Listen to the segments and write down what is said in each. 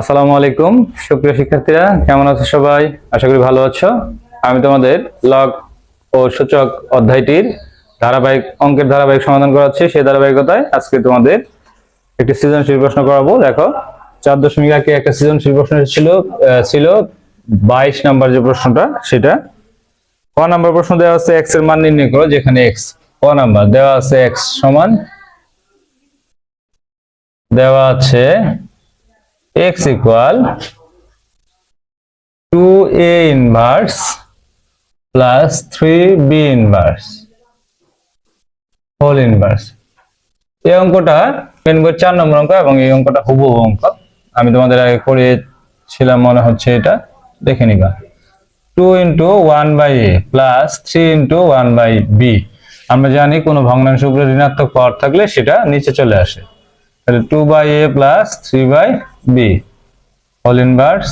আসসালামু আলাইকুম। সুপ্রিয় শিক্ষার্থীরা, কেমন আছো সবাই? আশা করি ভালো আছো। আমি তোমাদের লগ ও সূচক অধ্যায়টির ধারাবাহিক অঙ্কের ধারাবাহিক সমাধান করাচ্ছি। সেই ধারাবাহিকতায় আজকে তোমাদের একটি সৃজনশীল প্রশ্ন করাবো। দেখো, চার দশমিক একে একটা সৃজনশীল প্রশ্ন ছিল ছিল বাইশ নাম্বার যে প্রশ্নটা, সেটা ক নাম্বার প্রশ্ন দেওয়া আছে এক্সের মান নির্ণয় করো, যেখানে এক্স ক নাম্বার দেওয়া আছে এক্স সমান, দেওয়া আছে x equal 2a inverse plus 3b inverse, whole inverse. এই অঙ্কটা বই চার নম্বর অঙ্ক এবং এই অঙ্কটা হুবহু অঙ্ক। আমি তোমাদের আগে করেছিলাম মনে হচ্ছে এটা। দেখে নিবা। Two into one by A plus three into one by B আমরা জানি কোনো ভগ্নাংশ উপরে ঋণাত্মক পাওয়ার থাকলে সেটা নিচে চলে আসে। তাহলে two by A plus three by B whole inverse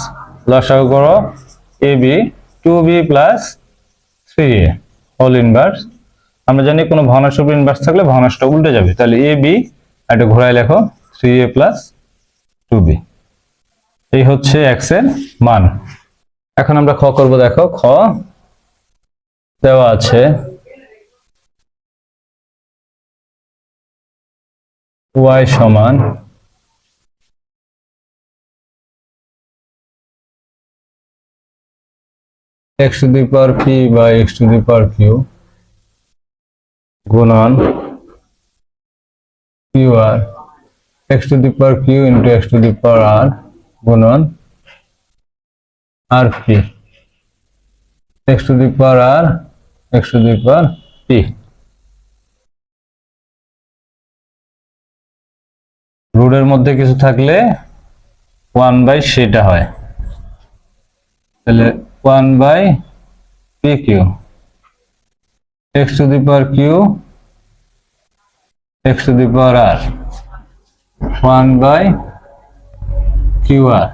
লসাগু করো A B two B plus three A whole inverse আমরা জানি কোনো ভগ্নাংশ ইনভার্স থাকলে ভগ্নাংশটা উল্টে যাবে। তাহলে এ বি একটা ঘোরায় লেখো three A plus two B এই হচ্ছে এক্সের মান। এখন আমরা খ করব, দেখো, খ দেওয়া আছে y সমান x to the power p by x to the power q গুণন qr x to the power q into x to the power r গুণন rp x to the power r x to the power p রুটের মধ্যে কিছু থাকলে one by সেটা হয় তাহলে one by P Q. X to the power Q, X to the power R. One by Q R.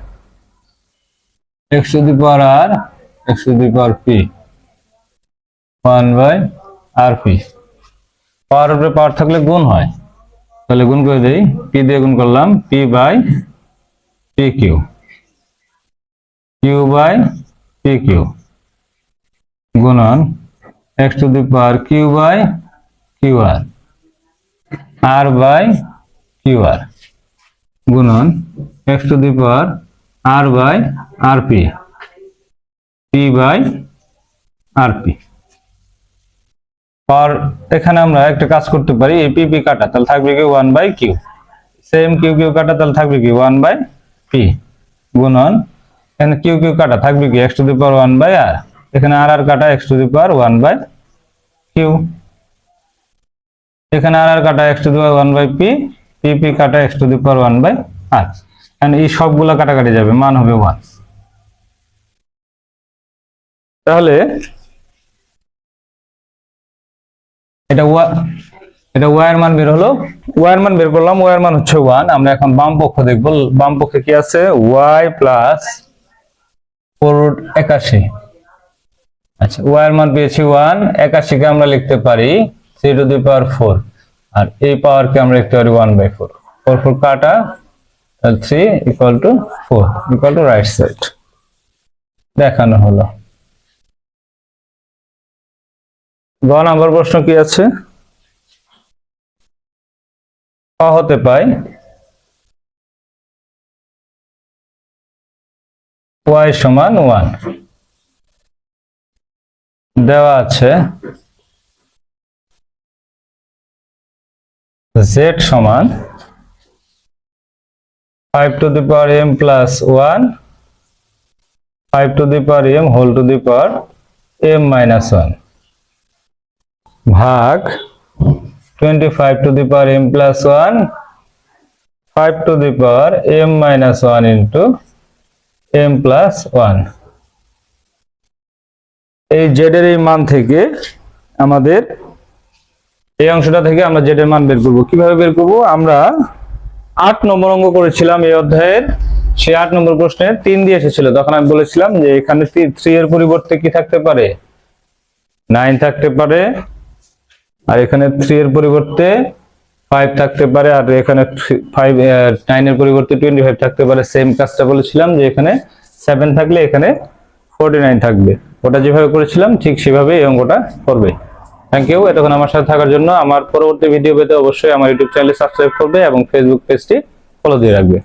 X to the power R, X to the power P. One by R P. Power উপরে power থাকলে গুণ হয়। তাহলে গুণ করে দেই, P দিয়ে গুণ করলাম, P by P Q. Q by P Q গুণন X to the power Q by Q R R by Q R গুণন X to the power R by R P P by R P R এখানে আমরা একটা কাজ করতে পারি, এই P কাটা, তাহলে থাকবে কি one by Q same Q Q কাটা, তাহলে থাকবে কি ওয়ান বাই পি গুণন এখানে কিউ কিউ কাটা থাকবে কি? X to the power one by R এখানে আর আর কাটা X to the power one by Q এখানে আর আর কাটা X to the power one by P P P কাটা X to the power one by R এখানে এই সবগুলা কাটাকাটি যাবে, মান হবে ওয়ান তাহলে এটা ওয়া এটা ওয়ার মান বের হলো। ওয়ার মান বের করলাম ওয়ার মান হচ্ছে ওয়ান আমরা এখন বাম পক্ষ দেখব, বাম পক্ষে কি আছে? ওয়াই প্লাস ফোর একাশি। আচ্ছা ওয়ার মান পেয়েছি ওয়ান, একাশিকে আমরা লিখতে পারি three to the power four. আর এই পাওয়ারকে আমরা লিখতে পারি one by four. Four four কাটা, তাহলে three equal to four, equal to right side. দেখানো হলো। গ নাম্বার প্রশ্ন কি আছে? হতে পাই y সমান ওয়ান। দেওয়া আছে z সমান five to the power M plus one five to the power M whole to the power M minus one ভাগ twenty five to the power M plus one five to the power M minus one into M plus one এই Z এর এই মান থেকে আমাদের এই অংশটা থেকে আমরা জেড এর মান বের করব। কীভাবে বের করব? আমরা আট নম্বর অঙ্ক করেছিলাম এই অধ্যায়ের। সেই আট নম্বর প্রশ্নে তিন দিয়ে এসেছিল। তখন আমি বলেছিলাম যে এখানে থ্রি এর পরিবর্তে কি থাকতে পারে? নাইন থাকতে পারে। আর এখানে থ্রি এর পরিবর্তে ফাইভ থাকতে পারে, আর এখানে ফাইভ নাইনের পরিবর্তে টোয়েন্টি ফাইভ থাকতে পারে। সেম কাজটা বলেছিলাম যে এখানে সেভেন থাকলে এখানে ফোরটি নাইন থাকবে। ওটা যেভাবে করেছিলাম, ঠিক সেভাবে এই অঙ্কটা করবে। থ্যাংক ইউ এতক্ষণ আমার সাথে থাকার জন্য আমার পরবর্তী ভিডিও পেতে অবশ্যই আমার ইউটিউব চ্যানেল সাবস্ক্রাইব করবে এবং ফেসবুক পেজটি ফলো দিয়ে রাখবে।